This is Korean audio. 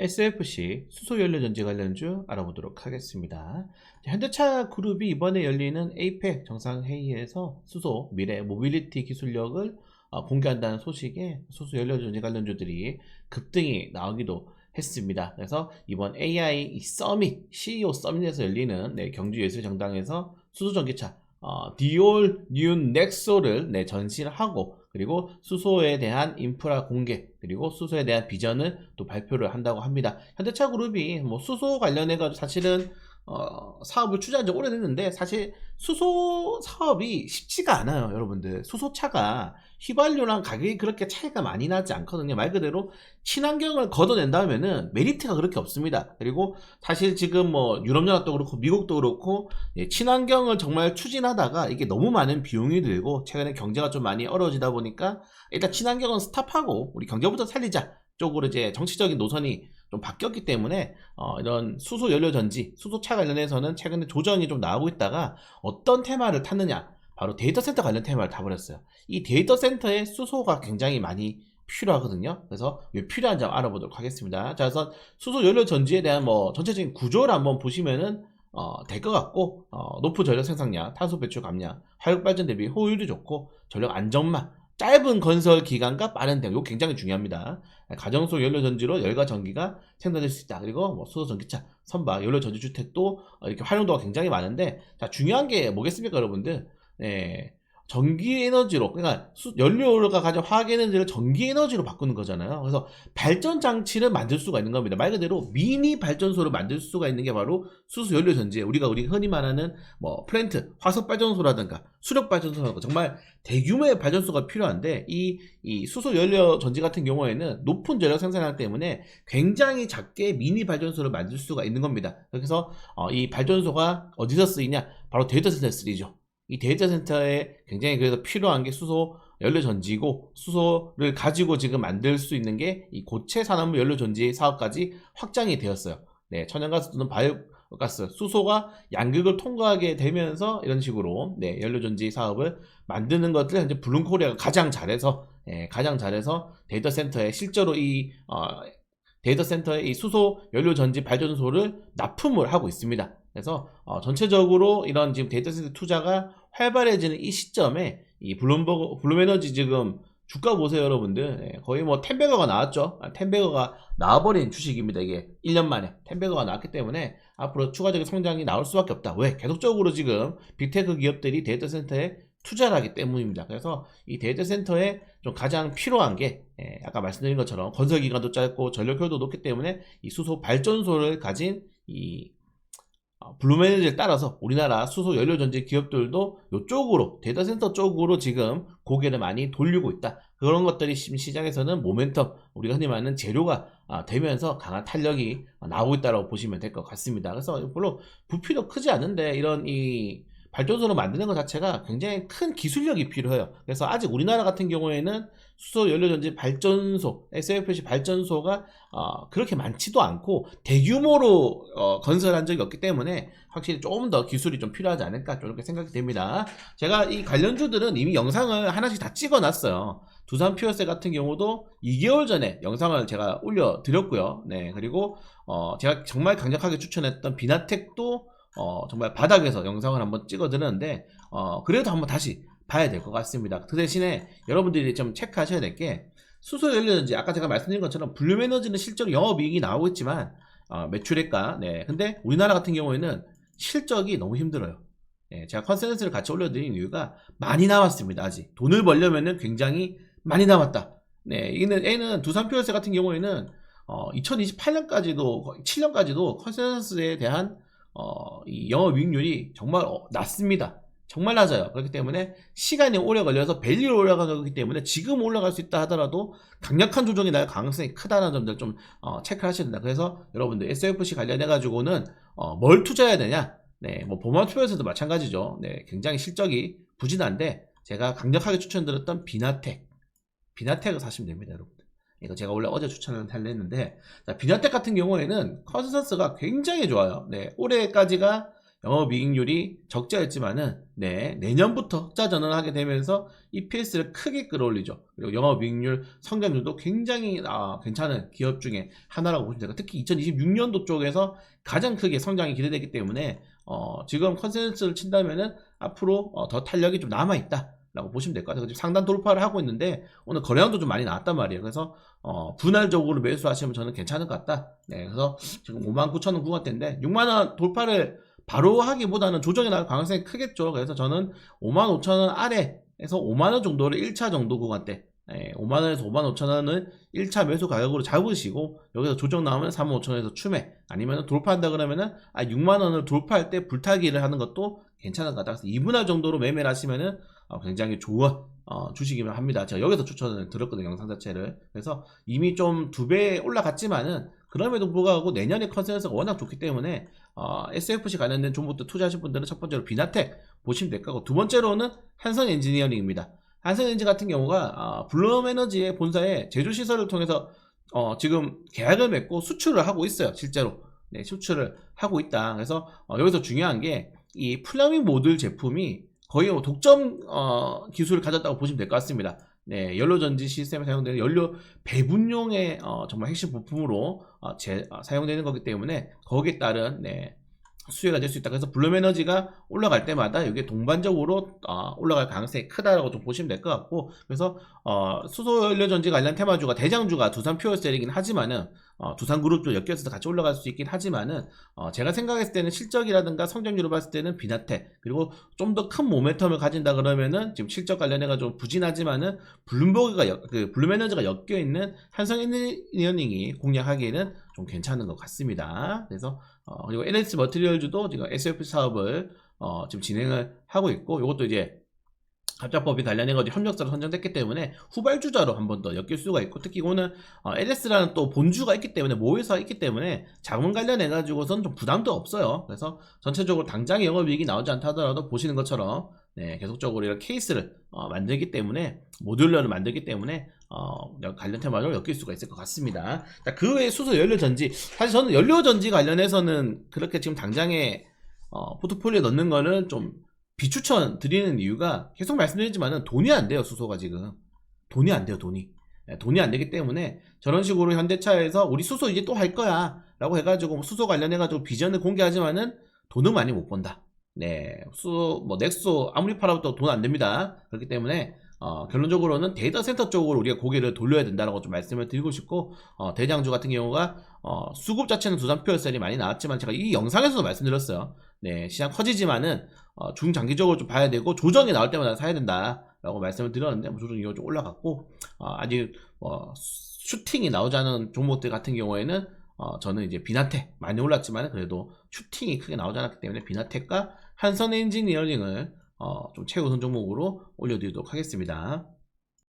SFC 수소연료전지 관련주 알아보도록 하겠습니다. 현대차 그룹이 이번에 열리는 APEC 정상회의에서 수소 미래 모빌리티 기술력을 어, 공개한다는 소식에 수소연료전지 관련주들이 급등이 나오기도 했습니다. 그래서 이번 AI 이 서밋, CEO 서밋에서 열리는 네, 경주예술정당에서 수소전기차 어, 디올 뉴 넥소를 네, 전시를 하고 그리고 수소에 대한 인프라 공개 그리고 수소에 대한 비전을 또 발표를 한다고 합니다. 현대차 그룹이 뭐 수소 관련해 가지고 사실은 어, 사업을 추진한 지 오래됐는데 사실 수소 사업이 쉽지가 않아요, 여러분들. 수소차가 휘발유랑 가격이 그렇게 차이가 많이 나지 않거든요. 말 그대로 친환경을 걷어낸다면은 메리트가 그렇게 없습니다. 그리고 사실 지금 뭐 유럽연합도 그렇고 미국도 그렇고 예, 친환경을 정말 추진하다가 이게 너무 많은 비용이 들고 최근에 경제가 좀 많이 어려워지다 보니까 일단 친환경은 스탑하고 우리 경제부터 살리자 쪽으로 이제 정치적인 노선이 좀 바뀌었기 때문에 어, 이런 수소 연료 전지, 수소차 관련해서는 최근에 조정이 좀 나오고 있다가 어떤 테마를 탔느냐? 바로 데이터 센터 관련 테마를 타버렸어요. 이 데이터 센터에 수소가 굉장히 많이 필요하거든요. 그래서 왜 필요한지 알아보도록 하겠습니다. 자, 그래서 수소 연료 전지에 대한 뭐 전체적인 구조를 한번 보시면은 어, 될 것 같고 어, 높은 전력 생산량, 탄소 배출 감량, 화력 발전 대비 효율이 좋고 전력 안정망, 짧은 건설 기간과 빠른 대응, 이거 굉장히 중요합니다. 가정속 연료 전지로 열과 전기가 생산될 수 있다. 그리고 뭐 수소 전기차, 선박, 연료 전지 주택도 어, 이렇게 활용도가 굉장히 많은데, 자 중요한 게 뭐겠습니까, 여러분들? 네, 전기 에너지로 그러니까 수, 연료가 가진 화학 에너지를 전기 에너지로 바꾸는 거잖아요. 그래서 발전 장치를 만들 수가 있는 겁니다. 말 그대로 미니 발전소를 만들 수가 있는 게 바로 수소 연료 전지에 우리가 우리 흔히 말하는 뭐 플랜트, 화석 발전소라든가 수력 발전소라든가 정말 대규모의 발전소가 필요한데 이, 이 수소 연료 전지 같은 경우에는 높은 전력 생산량 때문에 굉장히 작게 미니 발전소를 만들 수가 있는 겁니다. 그래서 어, 이 발전소가 어디서 쓰이냐? 바로 데이터 센터에 쓰이죠. 이 데이터 센터에 굉장히 그래서 필요한 게 수소 연료 전지고 수소를 가지고 지금 만들 수 있는 게 이 고체 산업물 연료 전지 사업까지 확장이 되었어요. 네, 천연가스 또는 바이오가스, 수소가 양극을 통과하게 되면서 이런 식으로 네, 연료 전지 사업을 만드는 것들 현재 블룸코리아가 가장 잘해서 예, 가장 잘해서 데이터 센터에 실제로 이 어, 데이터 센터에 이 수소 연료 전지 발전소를 납품을 하고 있습니다. 그래서 어, 전체적으로 이런 지금 데이터 센터 투자가 활발해지는 이 시점에 이 블룸버그 블룸에너지 지금 주가 보세요 여러분들. 예, 거의 뭐 텐베거가 나왔죠. 아, 텐베거가 나와버린 주식입니다 이게. 1년 만에 텐베거가 나왔기 때문에 앞으로 추가적인 성장이 나올 수밖에 없다. 왜? 계속적으로 지금 빅테크 기업들이 데이터 센터에 투자를 하기 때문입니다. 그래서 이 데이터 센터에 좀 가장 필요한 게 예, 아까 말씀드린 것처럼 건설 기간도 짧고 전력 효율도 높기 때문에 이 수소 발전소를 가진 이 어, 블루메너지에 따라서 우리나라 수소 연료 전지 기업들도 이쪽으로 데이터 센터 쪽으로 지금 고개를 많이 돌리고 있다. 그런 것들이 시장에서는 모멘텀 우리가 흔히 말하는 재료가 아, 되면서 강한 탄력이 나오고 있다고 보시면 될 것 같습니다. 그래서 물론 부피도 크지 않은데 이런 이 발전소를 만드는 것 자체가 굉장히 큰 기술력이 필요해요. 그래서 아직 우리나라 같은 경우에는 수소 연료 전지 발전소, SFC 발전소가 어, 그렇게 많지도 않고 대규모로 어, 건설한 적이 없기 때문에 확실히 조금 더 기술이 좀 필요하지 않을까 이렇게 생각이 됩니다. 제가 이 관련주들은 이미 영상을 하나씩 다 찍어놨어요. 두산 피어세 같은 경우도 2개월 전에 영상을 제가 올려드렸고요. 네, 그리고 어, 제가 정말 강력하게 추천했던 비나텍도 어, 정말 바닥에서 영상을 한번 찍어드렸는데 어, 그래도 한번 다시 봐야 될 것 같습니다. 그 대신에 여러분들이 좀 체크하셔야 될 게 수소 연료전지 아까 제가 말씀드린 것처럼 블룸 에너지는 실제로 영업이익이 나오고 있지만 어, 매출액가 네 근데 우리나라 같은 경우에는 실적이 너무 힘들어요. 네, 제가 컨센서스를 같이 올려드린 이유가 많이 남았습니다. 아직 돈을 벌려면은 굉장히 많이 남았다. 네, 얘는 얘는 두산 퓨어스 같은 경우에는 어, 2028년까지도 7년까지도 컨센서스에 대한 어, 이 영업 이익률이 정말 어, 낮습니다. 정말 낮아요. 그렇기 때문에 시간이 오래 걸려서 밸류를 올라가기 때문에 지금 올라갈 수 있다 하더라도 강력한 조정이 날 가능성이 크다는 점들 좀 어, 체크하셔야 된다. 그래서 여러분들 SFC 관련해 가지고는 어, 뭘 투자해야 되냐? 네, 뭐 보험 투자에서도 마찬가지죠. 네, 굉장히 실적이 부진한데 제가 강력하게 추천드렸던 비나텍, 비나텍을 사시면 됩니다, 여러분. 이거 제가 원래 어제 추천을 했는데 자, 비나텍 같은 경우에는 컨센서스가 굉장히 좋아요. 네, 올해까지가 영업 이익률이 적자였지만은 네, 내년부터 흑자 전환하게 되면서 EPS를 크게 끌어올리죠. 그리고 영업 이익률 성장률도 굉장히 아, 괜찮은 기업 중에 하나라고 보시면 돼요. 특히 2026년도 쪽에서 가장 크게 성장이 기대되기 때문에 어, 지금 컨센서스를 친다면은 앞으로 어, 더 탄력이 좀 남아 있다. 라고 보시면 될 것 같아요. 지금 상단 돌파를 하고 있는데 오늘 거래량도 좀 많이 나왔단 말이에요. 그래서 어, 분할적으로 매수하시면 저는 괜찮을 것 같다. 네, 그래서 지금 5만 9천 원 구간대인데 6만 원 돌파를 바로 하기보다는 조정이 나올 가능성이 크겠죠. 그래서 저는 5만 5천 원 아래에서 5만 원 정도를 1차 정도 구간대 네, 5만 원에서 5만 5천 원을 1차 매수 가격으로 잡으시고 여기서 조정 나오면 3만 5천 원에서 추매 아니면 돌파한다 그러면은 아 6만 원을 돌파할 때 불타기를 하는 것도 괜찮은 것 같다. 그래서 2분할 정도로 매매를 하시면은 어, 굉장히 좋은 어, 주식이면 합니다. 제가 여기서 추천을 드렸거든요, 영상 자체를. 그래서 이미 좀 두 배 올라갔지만은 그럼에도 불구하고 내년에 컨센서스가 워낙 좋기 때문에 어, SFC 관련된 종목들 투자하실 분들은 첫 번째로 비나텍 보시면 될 거고 두 번째로는 한성 엔지니어링입니다. 한성 엔진 같은 경우가 어, 블룸 에너지의 본사에 제조 시설을 통해서 어, 지금 계약을 맺고 수출을 하고 있어요, 실제로. 네, 수출을 하고 있다. 그래서 어, 여기서 중요한 게 이 플라밍 모듈 제품이 거의 뭐 독점 어, 기술을 가졌다고 보시면 될 것 같습니다. 네, 연료 전지 시스템에 사용되는 연료 배분용의 어, 정말 핵심 부품으로 어, 제- 어, 사용되는 거기 때문에 거기에 따른 네, 수혜가 될 수 있다. 그래서 블룸 에너지가 올라갈 때마다 이게 동반적으로 어, 올라갈 가능성이 크다라고 좀 보시면 될 것 같고 그래서 어, 수소 연료 전지 관련 테마주가 대장주가 두산 퓨어셀이긴 하지만은 어, 두산 그룹도 엮여서 같이 올라갈 수 있긴 하지만은 어, 제가 생각했을 때는 실적이라든가 성장률을 봤을 때는 비나테 그리고 좀 더 큰 모멘텀을 가진다 그러면은 지금 실적 관련해가 좀 부진하지만은 블룸버그가 엮- 그 블룸에너지가 엮여 있는 한성 엔지니어링이 공략하기에는 좀 괜찮은 것 같습니다. 그래서 어, 그리고 LS 머티리얼즈도 지금 SF 사업을 어, 지금 진행을 하고 있고 이것도 이제 합작법이 관련해가지고 협력사로 선정됐기 때문에 후발주자로 한 번 더 엮일 수가 있고 특히 이거는 어, LS라는 또 본주가 있기 때문에 모회사가 있기 때문에 자문 관련해가지고선 좀 부담도 없어요. 그래서 전체적으로 당장 영업이익이 나오지 않다 하더라도 보시는 것처럼 네, 계속적으로 이런 케이스를 어, 만들기 때문에 모듈러를 만들기 때문에 어, 관련 테마로 엮일 수가 있을 것 같습니다. 자, 그 외에 수소 연료 전지. 사실 저는 연료 전지 관련해서는 그렇게 지금 당장에 어, 포트폴리오에 넣는 거는 좀 비추천 드리는 이유가 계속 말씀드리지만은 돈이 안 돼요 수소가 지금. 돈이 안 돼요 돈이. 네, 돈이 안 되기 때문에 저런 식으로 현대차에서 우리 수소 이제 또 할 거야 라고 해가지고 수소 관련해가지고 비전을 공개하지만은 돈은 많이 못 번다. 네 수소 뭐 넥소 아무리 팔아도 돈 안 됩니다. 그렇기 때문에 어, 결론적으로는 데이터 센터 쪽으로 우리가 고개를 돌려야 된다라고 좀 말씀을 드리고 싶고 어, 대장주 같은 경우가 어, 수급 자체는 두산 퓨어셀이 많이 나왔지만 제가 이 영상에서도 말씀드렸어요. 네 시장 커지지만은 어, 중장기적으로 좀 봐야 되고 조정이 나올 때마다 사야 된다라고 말씀을 드렸는데 뭐 조정이 좀 올라갔고 어, 아직 뭐 슈팅이 나오지 않은 종목들 같은 경우에는 어, 저는 이제 비나텍 많이 올랐지만 그래도 슈팅이 크게 나오지 않았기 때문에 비나텍과 한선 엔지니어링을 어, 좀 최우선 종목으로 올려드리도록 하겠습니다.